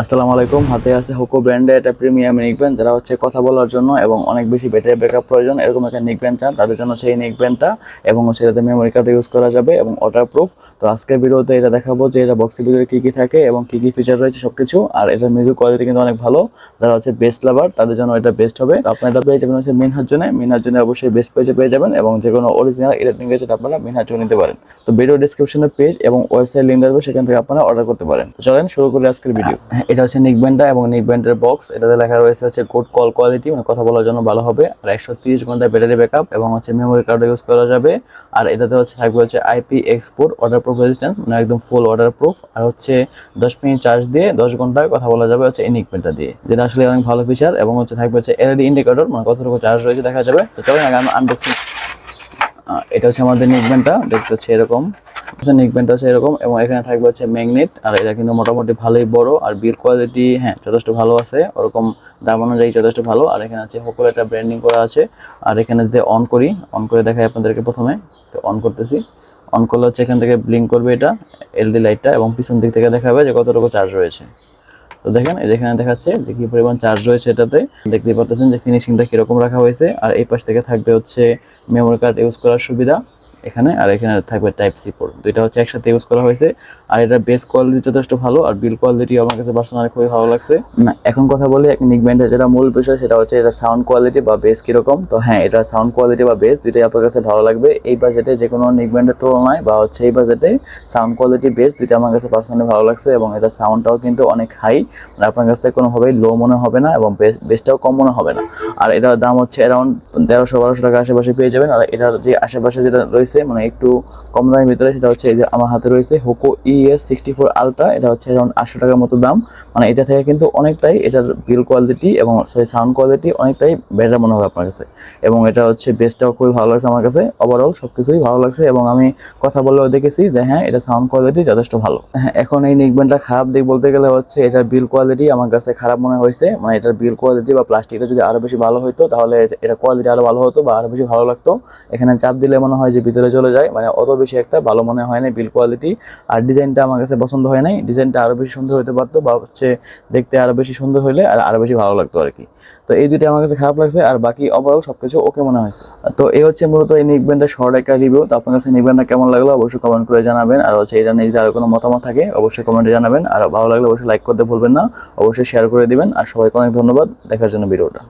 আসসালামু আলাইকুম। হাতে আছে হোকো ব্র্যান্ডের একটা প্রিমিয়াম নিকব্যান্ড যারা হচ্ছে কথা বলার জন্য এবং অনেক বেশি ব্যাটারি ব্যাকআপ প্রয়োজন। এরকম একটা নিকব্যান্ড চান, তাদের জন্য সেই নিকব্যান্ডটা এবং হচ্ছে এটাতে মেমোরি কার্ড ইউজ করা যাবে এবং ওয়াটার প্রুফ তো আজকের ভিডিওতে এটা দেখাবো যে এটা বক্সের ভিতরে কী কী থাকে এবং কী কী ফিচার রয়েছে সব কিছু আর এটার মিউজিক কোয়ালিটি কিন্তু অনেক ভালো। যারা হচ্ছে বেস্ট লাভার তাদের জন্য এটা বেস্ট হবে। তো আপনারা এটা পেয়ে যাবেন হচ্ছে মিনহার জন্য অবশ্যই বেস্ট পেজে পেয়ে যাবেন এবং যে কোনো অরিজিনাল ইলেকট্রিক গেজেট আপনারা মিনহার জন্য নিতে পারেন। তো ভিডিও ডিসক্রিপশনে পেজ এবং ওয়েবসাইট লিঙ্ক দেবো সেখান থেকে আপনারা অর্ডার করতে পারেন। চলেন শুরু করি আজকের ভিডিও এটা হচ্ছে নিকব্যান্ডটা এবং নিকব্যান্ডের বক্স এটাতে লেখা রয়েছে হচ্ছে গুড কল কোয়ালিটি মানে কথা বলার জন্য ভালো হবে। আর একশো তিরিশ ঘণ্টা ব্যাটারি ব্যাকআপ এবং হচ্ছে মেমোরি কার্ড ইউজ করা যাবে। আর এটাতে হচ্ছে থাকবে হচ্ছে IP export water proof resistance মানে একদম ফুল ওয়াটার প্রুফ আর হচ্ছে দশ মিনিট চার্জ দিয়ে দশ ঘন্টায় কথা বলা যাবে হচ্ছে এই নিকব্যান্ডটা দিয়ে। যেটা আসলে অনেক ভালো ফিচার এবং হচ্ছে থাকবে হচ্ছে এলইডি ইন্ডিকেটর মানে কতটুকু চার্জ রয়েছে দেখা যাবে। তো চলেন আগে আনবক্সিং এটা হচ্ছে আমাদের নিকব্যান্ডটা দেখতে হচ্ছে এরকম। নিকব্যান্ডটা হচ্ছে এরকম এবং এখানে থাকবে হচ্ছে ম্যাগনেট আর এটা কিন্তু মোটামুটি ভালোই বড় আর বিল কোয়ালিটি হ্যাঁ যথেষ্ট ভালো আছে। ওরকম দাম অনুযায়ী যথেষ্ট ভালো। আর এখানে আছে হোকোর একটা ব্র্যান্ডিং করা আছে। আর এখানে যদি অন করি অন করে দেখাই আপনাদেরকে প্রথমে। তো অন করতেছি। অন করলে হচ্ছে এখান থেকে ব্লিঙ্ক করবে এটা এলডি লাইটটা এবং পিছন দিক থেকে দেখাবে যে কতটুকু চার্জ রয়েছে। তো দেখেন, এই যেখানে দেখাচ্ছে যে কি পরিমাণ চার্জ রয়েছে এটাতে। দেখতেই পাচ্ছেন যে ফিনিশিংটা কীরকম রাখা হয়েছে। আর এই পাশ থেকে থাকবে হচ্ছে মেমোরি কার্ড ইউজ করার সুবিধা। এখানে, আর এখানে থাকবে টাইপ সি পোর্ট দুইটা হচ্ছে একসাথে ইউজ করা হয়েছে, আর এটা বেস কোয়ালিটি যথেষ্ট ভালো, আর বিল কোয়ালিটি আমার কাছে পার্সোনালি খুবই ভালো লাগছে। না, এখন কথা বলি নিক ব্যান্ডের যেটা মূল বিষয়, সেটা হচ্ছে এটা সাউন্ড কোয়ালিটি বা বেস কীরকম। তো হ্যাঁ এটা সাউন্ড কোয়ালিটি বা বেস দুইটাই আপনার কাছে ভালো লাগবে। এই বাজেটে যে কোনো নিক ব্যান্ডের তুলনায় বা হচ্ছে এই বাজেটে সাউন্ড কোয়ালিটি বেস দুইটা আমার কাছে পার্সোনালি ভালো লাগছে, এবং এটা সাউন্ডটাও কিন্তু অনেক হাই মানে আপনার কাছ থেকে কোনোভাবেই লো মনে হবে না, এবং বেসটাও কম মনে হবে না। আর এটার দাম হচ্ছে অ্যারাউন্ড তেরোশো, বারোশো টাকা আশেপাশে পেয়ে যাবেন। আর এটার যে আশেপাশে যেটা রয়েছে মানে একটু কম দামের ভিতরে, সেটা হচ্ছে এই যে আমার হাতে রয়েছে Hoco ES sixty four ultra এটা হচ্ছে অ্যারাউন্ড আটশো টাকার মতো দাম। মানে এটা থেকে কিন্তু অনেকটাই এটার বিল কোয়ালিটি এবং সরি সাউন্ড কোয়ালিটি অনেকটাই বেটার মনে হবে আপনার কাছে। এবং এটা হচ্ছে বেসটাও খুবই ভালো লাগছে আমার কাছে। ওভারঅল সব কিছুই ভালো লাগছে এবং আমি কথা বলেও দেখেছি যে হ্যাঁ এটা সাউন্ড কোয়ালিটি যথেষ্ট ভালো। হ্যাঁ এখন এই নিকব্যান্ডটা খারাপ দিক বলতে গেলে হচ্ছে এটার বিল কোয়ালিটি আমার কাছে খারাপ মনে হয়েছে। মানে এটার বিল কোয়ালিটি বা প্লাস্টিকটা যদি আরও বেশি ভালো হতো তাহলে এটা কোয়ালিটি আরও ভালো হতো বা আরও বেশি ভালো লাগতো। এখানে চাপ দিলে মনে হয় যে ভিতরে চলে যায়। মানে অত বেশি একটা ভালো মনে হয় না বিল কোয়ালিটি আর ডিজাইনটা আমার কাছে পছন্দ হয় নাই। ডিজাইনটা আরও বেশি সুন্দর হতে পারতো বা হচ্ছে দেখতে আরও বেশি সুন্দর হলে আর আরও বেশি ভালো লাগতো আর কি তো এই দুইটা আমার কাছে খারাপ লাগছে আর বাকি ওভারঅল সব কিছু ওকে মনে হয়েছে। তো এই হচ্ছে মূলত এই নিকব্যান্ডের শর্ট একটা রিভিউ তো আপনার কাছে নিকব্যান্ডটা কেমন লাগল অবশ্যই কমেন্ট করে জানাবেন। আর হচ্ছে এটা নিয়ে যদি আরও কোনো মতামত থাকে, অবশ্যই কমেন্টে জানাবেন। আর ভালো লাগলে অবশ্যই লাইক করতে ভুলবেন না। অবশ্যই শেয়ার করে দিবেন। আর সবাইকে অনেক ধন্যবাদ। দেখার জন্য ভিডিওটা।